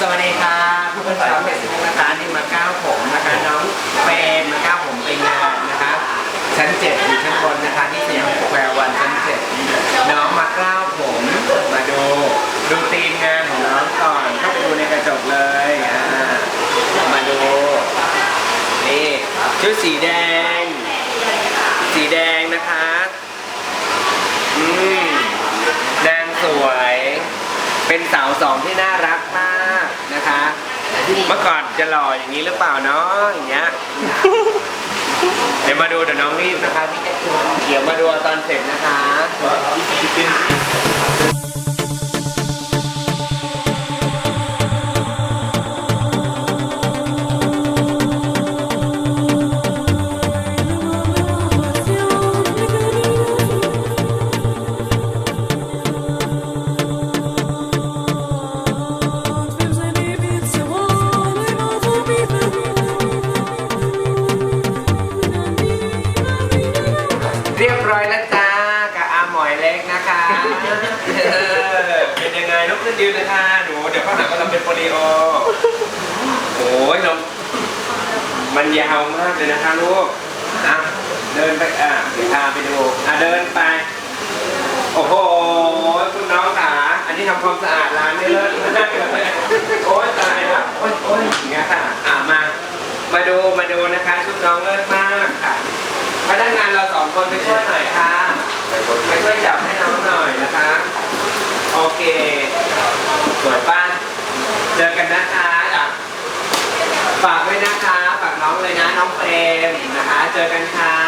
สวัสดีค่ะผู้คนชาวเพจสิบนะคะนี่มาก้าวผมนะคะน้องเฟรมมาก้าวผมไปงานนะคะชั้นเจ็ดอยู่ชั้นบนนะคะที่สยามสแควร์วันชั้นเจ็ดน้องมาก้าวผมมาดูดูธีมงานของน้องก่อนเข้าไปดูในกระจกเลยอ่ามาดูนี่ชุดสีแดง สีแดงนะคะอืมนางสวย เป็นสาวสองที่น่ารักมากนะคะ เมื่อก่อนจะหล่ออย่างนี้หรือเปล่าเนาะอย่างเงี้ย เดี๋ยวมาดูเดี๋ยวน้องรีบนะคะพี่แจ๊คเดี๋ยวมาดูตอนเสร็จนะคะ เรียบร้อยแล้วจ้ากับอาหมอยเล็กนะคะเออเป็นยังไงลุกขึ้นยืนเลยค่ะหนูเดี๋ยวข้างหลังก็ทำเป็นโปลิโอโอ้ยนมมันยาวมากเลยนะคะลูกอะเดินไปอะเดี๋ยวพาไปดูอะเดินไป โอ้โหคุณน้องขาอันนี้ทำความสะอาดร้านได้เลิศเลยโอ้ยตายแล้วโอ้ยโอ้ยอย่างเงี้ยค่ะอะมา มาดูมาดูนะคะชุดน้องเลิศมากค่ะ พนักงานเราสองคนไปช่วยหน่อยค่ะไปช่วยจับให้น้องหน่อยนะคะ โอเคสวยป้าเจอกันนะคะอะฝากไว้นะคะ ฝากน้องเลยนะน้องเฟรมนะคะ เจอกันค่ะ